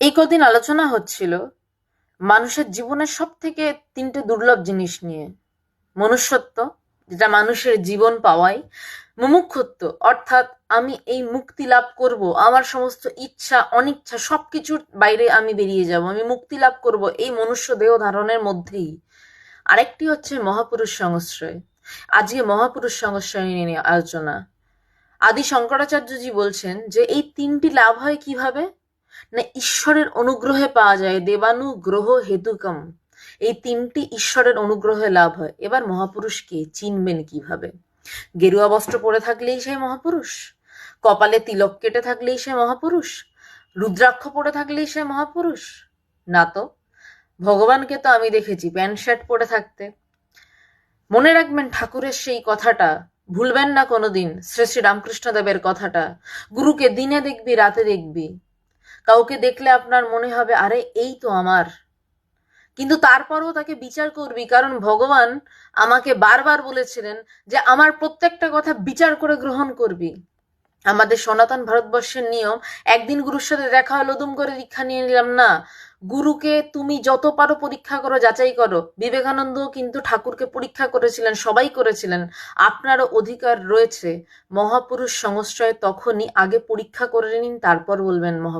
এই কদিন আলোচনা হচ্ছিল মানুষের জীবনের সব থেকে তিনটে দুর্লভ জিনিস নিয়ে। মনুষ্যত্ব, যেটা মানুষের জীবন পাওয়াই, মুমুক্ষত্ব, অর্থাৎ আমি এই মুক্তি লাভ করব, আমার সমস্ত ইচ্ছা, অনিচ্ছা সব কিছুর বাইরে আমি বেরিয়ে যাব, আমি মুক্তি লাভ করব এই মনুষ্য দেহ ধারণের মধ্যেই। আরেকটি হচ্ছে মহাপুরুষ সংশ্রয় আজকে মহাপুরুষ সংশ্রয় নিয়ে আলোচনা। আদি শঙ্করাচার্যজি বলছেন যে এই তিনটি লাভ হয় কীভাবে? না ঈশ্বরের অনুগ্রহে পাওয়া যায় দেবানুগ্রহ হেতুকম। এই তিনটি ঈশ্বরের অনুগ্রহে লাভ হয়। এবার মহাপুরুষকে চিনবেন কীভাবে? গেরুয়া বস্ত্র পরে থাকলেই সে মহাপুরুষ, কপালে তিলক কেটে থাকলেই সে মহাপুরুষ, রুদ্রাক্ষ পরে থাকলেই সে মহাপুরুষ। না তো, ভগবানকে তো আমি দেখেছি প্যান্ট শার্ট পরে থাকতে। মনে রাখবেন ঠাকুরের সেই কথাটা, ভুলবেন না কোনোদিন শ্রী শ্রী রামকৃষ্ণদেবের কথাটা। গুরুকে দিনে দেখবি, রাতে দেখবি। কাউকে দেখলে আপনার মনে হবে, আরে, এই তো আমার। কিন্তু তারপরেও তাকে বিচার করবি, কারণ ভগবান আমাকে বারবার বলেছিলেন যে আমার প্রত্যেকটা কথা বিচার করে গ্রহণ করবি। আমাদের সনাতন ভারতবর্ষের নিয়ম, একদিন গুরুর সাথে দেখা হলো, দুম করে দীক্ষা নিয়ে নিলাম। না, গুরুকে তুমি যত পারো পরীক্ষা করো, যাচাই করো। বিবেকানন্দ কিন্তু ঠাকুরকে পরীক্ষা করেছিলেন, সবাই করেছিলেন, আপনারও অধিকার রয়েছে। মহাপুরুষ সংশ্রয় তখনই আগে পরীক্ষা করে নিন, তারপর বলবেন মহা